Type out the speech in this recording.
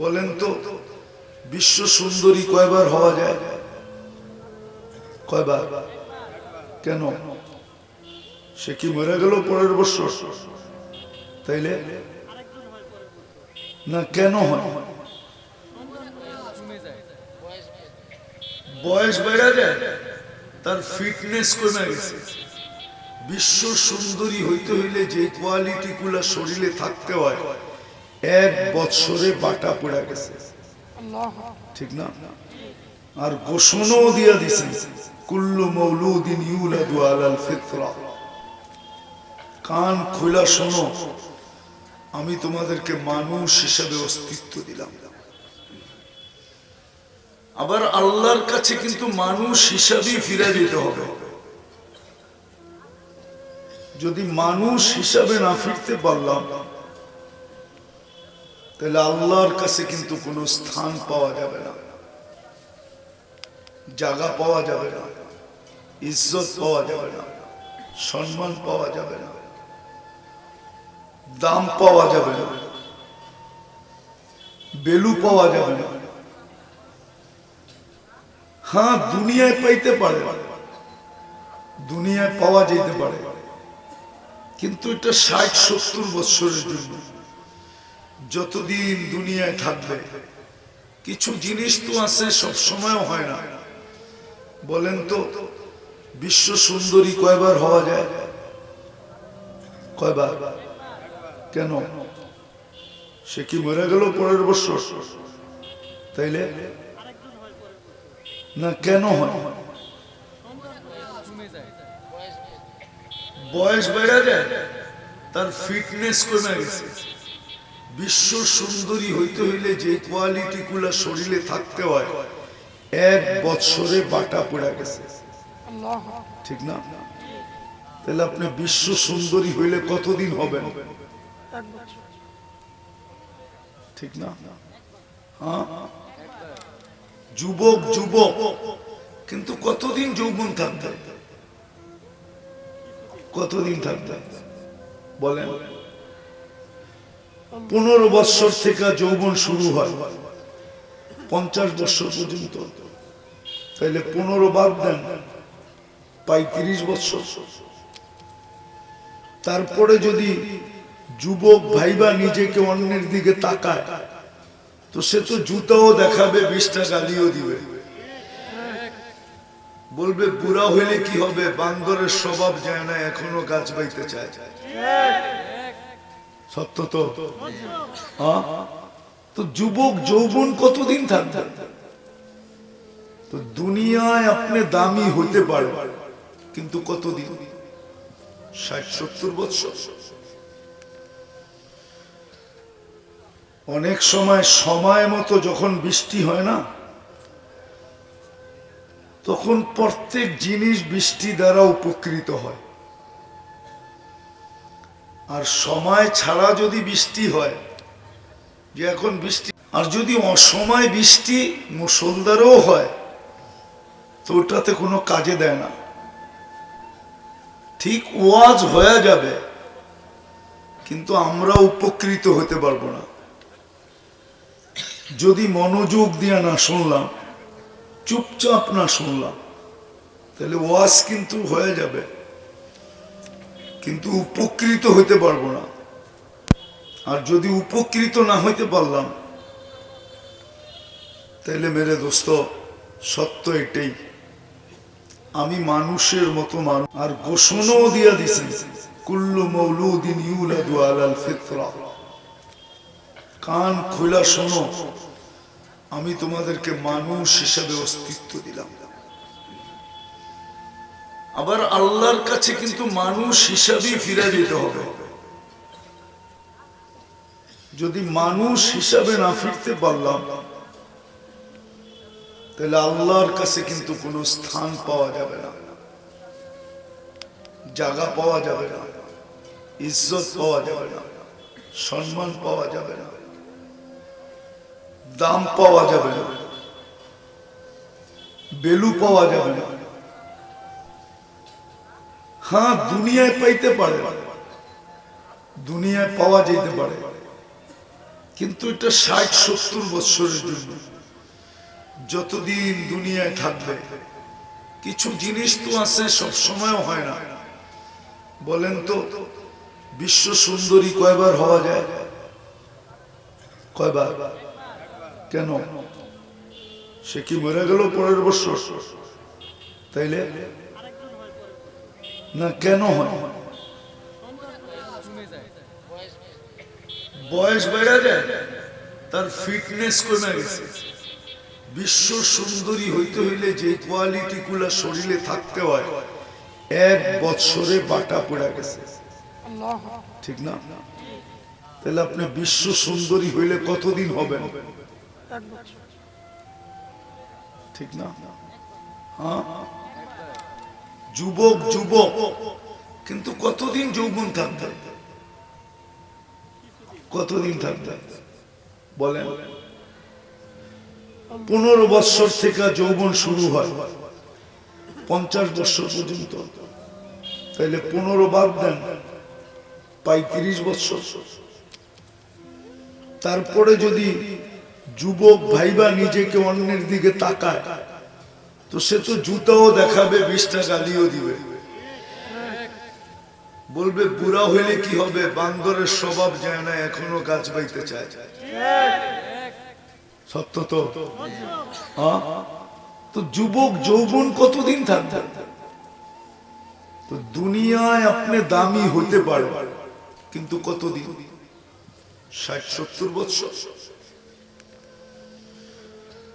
বলেন তো, বিশ্ব সুন্দরী কয়বার হওয়া যায়? কয়বার? কেন? সে কি মরে গেল পরের বছর? তাইলে? না, কেন হয়? বয়স বেড়ে যায়, তার ফিটনেস কমে গেছে। বিশ্ব সুন্দরী হইতে হইলে যে কোয়ালিটি গুলা শরীরে থাকতে হয় এক বছরে বাটা পড়ে গেছে। ঠিক না? আর ঘোষণাও দিয়া দিছে কুল্লু মৌলুদিন ইউলাদু আলাল ফিতরা। কান খোলা শোনো আমি তোমাদেরকে মানুষ হিসাবে অস্তিত্ব দিলাম। আবার আল্লাহর কাছে কিন্তু মানুষ হিসাবেই ফিরে দিতে হবে। যদি মানুষ হিসাবে না ফিরতে পারলাম তাহলে আল্লাহর কাছে কিন্তু কোনো স্থান পাওয়া যাবে না। জায়গা পাওয়া যাবে না। ইজ্জত পাওয়া যাবে না। সম্মান পাওয়া যাবে না। দাম পাওয়া যাবে না। বেলু পাওয়া যাবে না। হ্যাঁ দুনিয়ায় পাইতে পারে। দুনিয়ায় পাওয়া যেতে পারে। কিন্তু এটা ষাট সত্তর বৎসরের জন্য। যতদিন দুনিয়ায় থাকবে, কিছু জিনিস তো আছে, সব সময়ও হয় না। বলেন তো, বিশ্ব সুন্দরী কয়বার হওয়া যায়? কয়বার? কেন? সে কি মরে গেল পরের বছর? তাইলে? না, কেন হয়? বয়স বেড়ে যায়, তার ফিটনেস কমে গেছে। বিশ্ব সুন্দরী হইতে হইলে যে কোয়ালিটি গুলা শরীরে থাকতে হয় এক বছরে বাটা পড়ে গেছে। ঠিক না? তাহলে আপনি বিশ্ব সুন্দরী হইলে কতদিন হবেন? ঠিক না? হ্যাঁ? যুবক যুবক কিন্তু কতদিন যৌবন থাকতে কতদিন থাকতে বলেন। পনেরো বৎসর থেকে যৌবন শুরু হয়। পঞ্চাশ বৎসর পর্যন্ত। তাইলে পনেরো বাদ দেন, পঁয়ত্রিশ বৎসর। তারপরে যদি যুবক ভাইবা নিজেকে অন্যের দিকে তাকায়, তো সে তো জুতাও দেখাবে, বিশটা গালিও দিবে। বলবে, বুড়া হইলে কি হবে? বান্দরের স্বভাব যায় না, এখনও গাছ বাইতে চায়। সত্য তো? তো যুবক যৌবন কতদিন থাকবে? তো দুনিয়ায় আপনি দামি হতে পারে, কিন্তু কতদিন? ষাট, সত্তর বছর অনেক সময় সময় মতো যখন বৃষ্টি হয় না, তখন প্রত্যেক জিনিস বৃষ্টি দ্বারা উপকৃত হয়। আর সময় ছাড়া যদি বৃষ্টি হয়, যে এখন বৃষ্টি, আর যদি অসময় বৃষ্টি মুসলদারও হয়, তো ওটাতে কোনো কাজে দেয় না। ঠিক ওয়াজ হয়ে যাবে, কিন্তু আমরা উপকৃত হতে পারব না। যদি মনোযোগ দিয়ে না শুনলাম, চুপচাপ না শুনলাম, তাহলে ওয়াজ কিন্তু হয়ে যাবে। কিন্তু উপকৃত হইতে পারব না। আর যদি উপকৃত না হইতে পারলাম তাহলে মেরে দোস্ত, সত্য এটাই। আমি মানুষের মতো মানুষ। আর ঘোষণাও দিয়া দিছি, কুল্লু মৌলুদিন ইউলাদু কান খোলা শোনো, আমি তোমাদেরকে মানুষ হিসাবে অস্তিত্ব দিলাম। আবার আল্লাহর কাছে কিন্তু মানুষ হিসাবেই ফিরে যেতে হবে। যদি মানুষ হিসাবে না ফিরতে পারলাম, তাহলে আল্লাহর কাছে কিন্তু কোনো স্থান পাওয়া যাবে না, জায়গা পাওয়া যাবে না, ইজ্জত পাওয়া যাবে না, সম্মান পাওয়া যাবে না, দাম পাওয়া যাবে না বেলু পাওয়া যাবে না। হ্যাঁ দুনিয়ায় পাইতে পারে। দুনিয়ায় পাওয়া যেতে পারে। কিন্তু এটা ষাট, সত্তর বৎসরের জন্য। যতদিন দুনিয়ায় থাকবে, কিছু জিনিস তো আছে, সব সময়ও হয় না। বলেন তো, বিশ্ব সুন্দরী কয়বার হওয়া যায়? কয়বার? কেন? সে কি মরে গেল পরের বছর? তাইলে? না কেন হয়? বয়স বেড়ে যায় তার ফিটনেস কমে গেছে। বিশ্ব সুন্দরী হইতে হইলে যে কোয়ালিটি গুলা শরীরে থাকতে হয় এক বছরে বাটা পড়ে গেছে। ঠিক না? তাহলে আপনি বিশ্ব সুন্দরী হইলে কতদিন হবেন? ঠিক না? হ্যাঁ? যুবক যুবক। কিন্তু কতদিন যৌবন থাকতে কতদিন থাকতে বলেন। পনেরো বৎসর থেকে যৌবন শুরু হয়। পঞ্চাশ বৎসর পর্যন্ত। তাইলে পনেরো বাদ দেন। পঁয়ত্রিশ বৎসর। তারপরে যদি যুবক ভাইবা নিজেকে অন্যের দিকে তাকায় তো সে তো জুতাও দেখাবে, বিশটা গালিও দিবে। বলবে, বুড়া হইলে কি হবে? বান্দরের স্বভাব যায় না, এখনও গাছ বাইতে চায়। সত্য তো? তো যুবক যৌবন কতদিন থাকবে? তো দুনিয়ায় আপনি দামি হইতে পারবেন, কিন্তু কতদিন? ষাট, সত্তর বছর